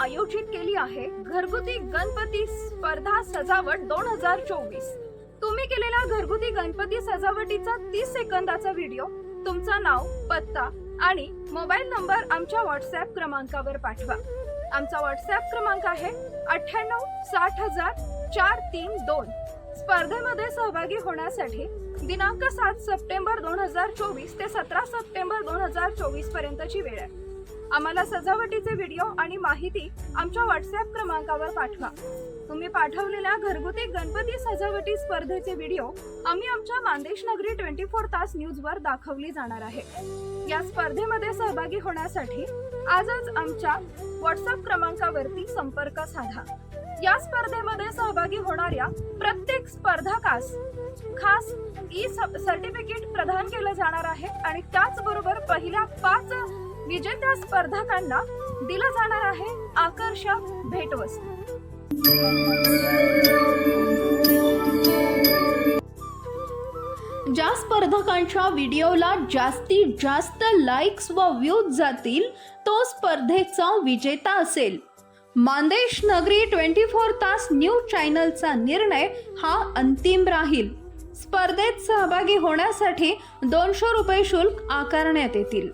आयोजित केली आहे घरगुती गणपती स्पर्धा सजावट दोन हजार चोवीस. तुम्ही केलेल्या घरगुती गणपती सजावटीचा तीस सेकंदाचा व्हिडिओ तुमचं नाव पत्ता आणि मोबाईल नंबर आमच्या व्हॉट्सअप क्रमांकावर पाठवा. आमचा व्हॉट्सअप क्रमांक आहे अठ्ठ्याण्णव साठ हजार चार तीन दोन. स्पर्धेमध्ये सहभागी होण्यासाठी दिनांक सात सप्टेंबर दोन हजार चोवीस ते सतरा सप्टेंबर दोन हजार चोवीस पर्यंतची वेळ आहे. आम्हाला सजावटीचे व्हिडिओ आणि माहिती आमच्या व्हॉट्सअप क्रमांकावर पाठवा. तुम्ही पाठवलेल्या घरगुती गणपती सजावटी स्पर्धेचे व्हिडिओ आम्ही आमच्या मानदेश नगरी ट्वेंटी फोर तास न्यूजवर दाखवली जाणार आहे. या स्पर्धेमध्ये सहभागी होण्यासाठी आजच आमच्या व्हॉट्सअप क्रमांकावरती संपर्क साधा. या स्पर्धेमध्ये सहभागी होणाऱ्या प्रत्येक स्पर्धकास खास ई सर्टिफिकेट प्रदान केलं जाणार आहे आणि त्याचबरोबर पहिल्या पाच विजेत्या स्पर्धकांना दिलं जाणार आहे आकर्षक भेटवस्तू. ज्या स्पर्धकांच्या व्हिडिओला जास्तीत जास्त लाईक्स व व्ह्यूज जातील तो स्पर्धेचा विजेता असेल. मानदेश नगरी ट्वेंटी फोर तास न्यूज चॅनलचा निर्णय हा अंतिम राहील. स्पर्धेत सहभागी होण्यासाठी दोनशे रुपये शुल्क आकारण्यात येतील.